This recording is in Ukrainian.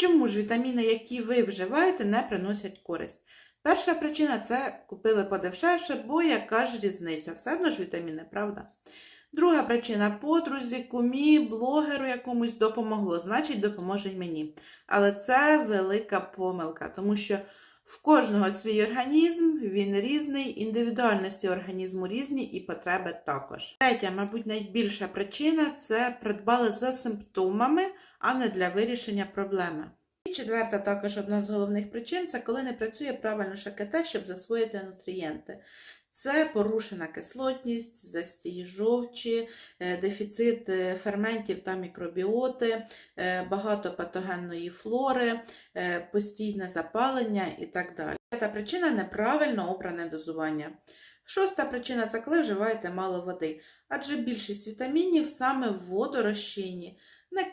Чому ж вітаміни, які ви вживаєте, не приносять користь? Перша причина це купили подешевше, бо яка ж різниця? Все одно ж вітаміни, правда? Друга причина подрузі, кумі, блогеру якомусь допомогло, значить допоможе й мені. Але це велика помилка, тому що в кожного свій організм, він різний, індивідуальності організму різні і потреби також. Третя, мабуть, найбільша причина це придбали за симптомами, а не для вирішення проблеми. І четверта, також одна з головних причин це коли не працює правильно ШКТ, щоб засвоїти нутрієнти. Це порушена кислотність, застій жовчі, е, дефіцит е, ферментів та мікробіоти, е, багато патогенної флори, постійне запалення і так далі. П'ята причина неправильно обране дозування. Шоста причина це коли вживаєте мало води, адже більшість вітамінів саме в водорозчині. Не